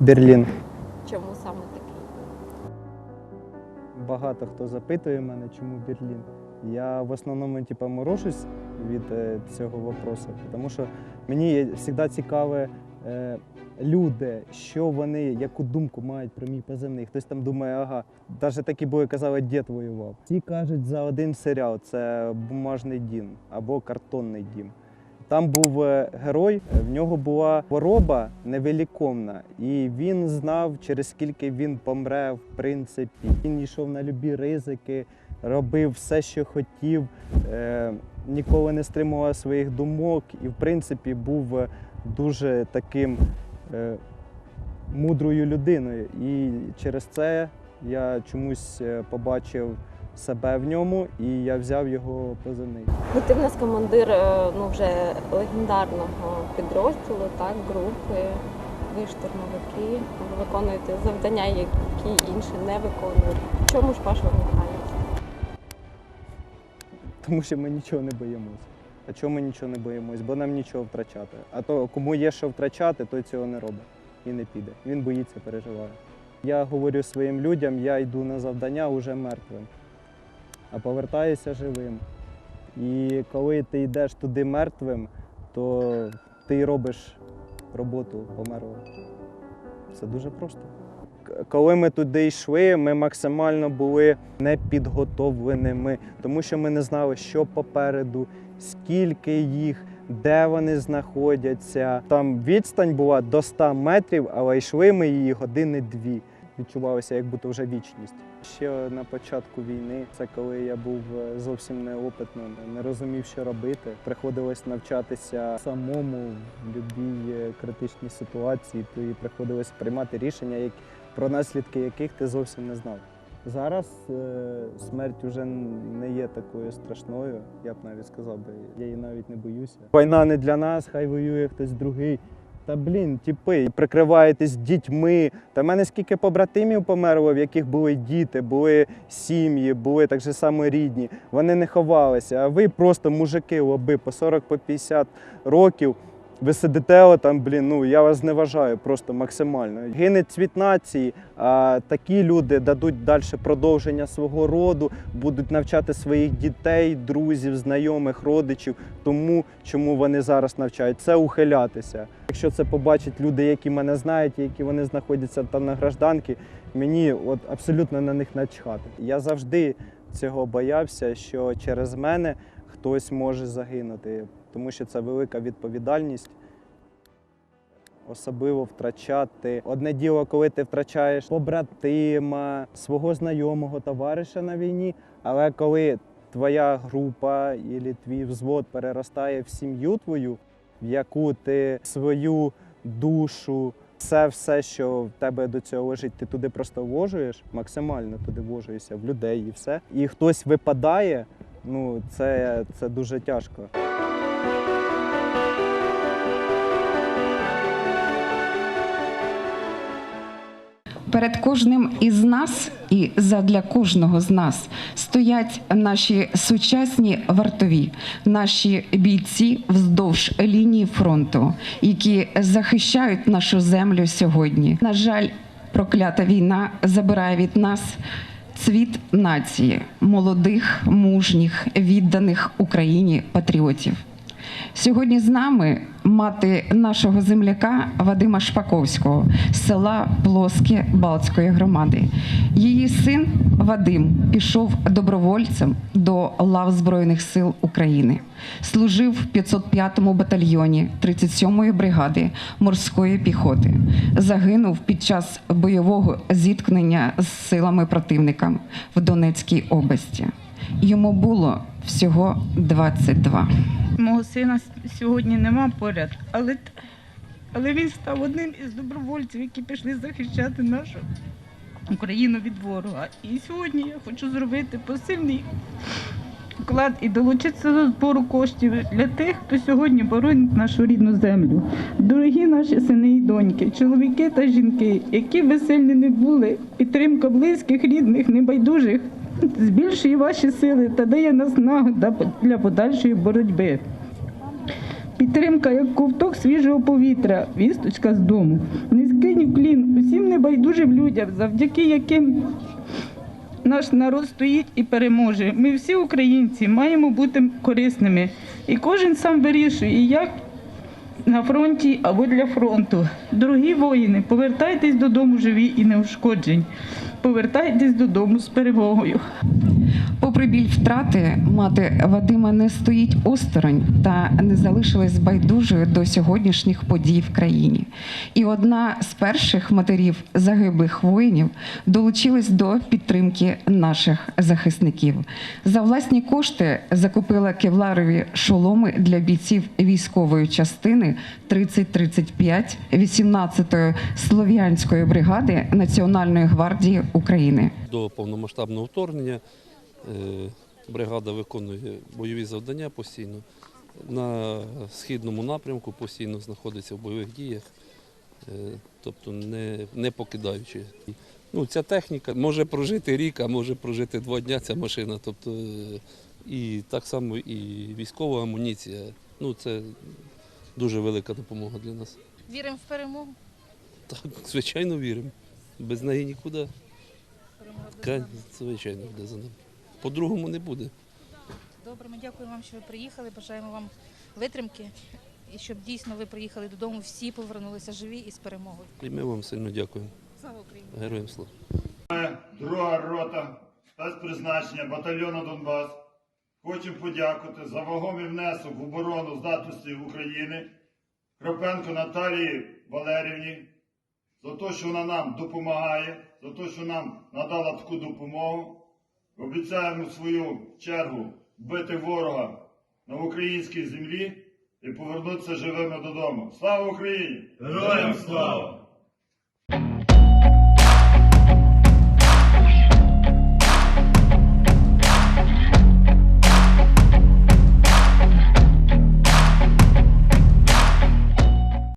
Берлін. Чому саме такий? Багато хто запитує мене, чому Берлін. Я в основному типу, морожусь від е, цього вопросу, тому що мені завжди цікаве е, люди, що вони, яку думку мають про мій позивний. Хтось там думає, ага, навіть такі бої казали, дід воював. Всі кажуть за один серіал: це бумажний дім або картонний дім. Там був е, герой, е, в нього була хвороба невиліковна, і він знав, через скільки він помре, в принципі. Він йшов на любі ризики, робив все, що хотів, е, ніколи не стримував своїх думок і, в принципі, був дуже таким мудрою людиною. І через це я чомусь побачив себе в ньому, і я взяв його позивний. Ну, ти в нас командир е, ну, вже легендарного підрозділу, так, групи. Ви штурмовики, ви виконуєте завдання, які інші не виконують. В чому ж ваша унікальність? Тому що ми нічого не боїмося. А чому ми нічого не боїмось? Бо нам нічого втрачати. А то кому є що втрачати, той цього не робить і не піде. Він боїться, переживає. Я говорю своїм людям, я йду на завдання уже мертвим, а повертаюся живим. І коли ти йдеш туди мертвим, то ти робиш роботу померлого. Все дуже просто. Коли ми туди йшли, ми максимально були непідготовленими, тому що ми не знали, що попереду, скільки їх, де вони знаходяться. Там відстань була до 100 метрів, але йшли ми її години дві. Відчувалося, як будто вже вічність. Ще на початку війни, це коли я був е, зовсім неопитним, не розумів, що робити. Приходилось навчатися самому в будь-якій е, критичній ситуації. Тобі приходилось приймати рішення, про наслідки яких ти зовсім не знав. Зараз е, смерть вже не є такою страшною, я б навіть сказав би, я її навіть не боюся. Війна не для нас, хай воює хтось другий. Та блін, тіпи, прикриваєтесь дітьми. Та в мене скільки побратимів померло, в яких були діти, були сім'ї, були так же само рідні. Вони не ховалися. А ви просто мужики лоби по 40 по 50 років. Ви сидите отам, блін, ну я вас зневажаю просто максимально. Гине цвіт нації, а такі люди дадуть далі продовження свого роду, будуть навчати своїх дітей, друзів, знайомих, родичів тому, чому вони зараз навчають. Це ухилятися. Якщо це побачать люди, які мене знають, які вони знаходяться там на гражданці, мені от абсолютно на них начхати. Я завжди цього боявся, що через мене хтось може загинути, тому що це велика відповідальність. Особливо втрачати. Одне діло, коли ти втрачаєш побратима, свого знайомого, товариша на війні, але коли твоя група і твій взвод переростає в сім'ю твою, в яку ти свою душу, все, все, що в тебе до цього лежить, ти туди просто вложуєш, максимально туди вложуєшся в людей і все. І хтось випадає, ну це, це дуже тяжко. Перед кожним із нас і задля кожного з нас стоять наші сучасні вартові, наші бійці вздовж лінії фронту, які захищають нашу землю сьогодні. На жаль, проклята війна забирає від нас цвіт нації, молодих, мужніх, відданих Україні патріотів. Сьогодні з нами мати нашого земляка Вадима Шпаковського з села Плоске Балтської громади. Її син Вадим пішов добровольцем до лав Збройних сил України. Служив в 505-му батальйоні 37-ї бригади морської піхоти. Загинув під час бойового зіткнення з силами противника в Донецькій області. Йому було всього 22. Мого сина сьогодні нема поряд, але, але він став одним із добровольців, які пішли захищати нашу Україну від ворога. І сьогодні я хочу зробити посильний вклад і долучитися до збору коштів для тих, хто сьогодні боронить нашу рідну землю. Дорогі наші сини і доньки, чоловіки та жінки, які би сильні не були, підтримка близьких, рідних, небайдужих збільшує ваші сили та дає наснагу да- для подальшої боротьби. Підтримка як ковток свіжого повітря, вісточка з дому. Низький уклін усім небайдужим людям, завдяки яким наш народ стоїть і переможе. Ми всі українці маємо бути корисними. І кожен сам вирішує, як на фронті або для фронту. Дорогі воїни, повертайтесь додому живі і неушкоджені. Повертайтесь додому з перемогою. Попри біль втрати, мати Вадима не стоїть осторонь та не залишилась байдужою до сьогоднішніх подій в країні. І одна з перших матерів загиблих воїнів долучилась до підтримки наших захисників. За власні кошти закупила кевларові шоломи для бійців військової частини 3035 18-ї слов'янської бригади Національної гвардії України. До повномасштабного вторгнення е, бригада виконує бойові завдання постійно. На східному напрямку постійно знаходиться в бойових діях, е, тобто не, не покидаючи. Ну, ця техніка може прожити рік, а може прожити два дні ця машина. Тобто, е, і так само і військова амуніція. Ну, це дуже велика допомога для нас. Віримо в перемогу. Так, звичайно, віримо. Без неї нікуди. Нами. Звичайно, буде за ним. По-другому не буде. Добре, ми дякуємо вам, що ви приїхали. Бажаємо вам витримки і щоб дійсно ви приїхали додому, всі повернулися живі і з перемогою. І ми вам сильно дякуємо. Слава Україні! Героям слава. Друга рота спецпризначення батальйону Донбас. Хочемо подякувати за вагомий внесок в оборону здатності України Кропенко Наталії Валерівні за те, що вона нам допомагає, за те, що нам надала таку допомогу. Обіцяємо свою чергу бити ворога на українській землі і повернутися живими додому. Слава Україні! Героям слава!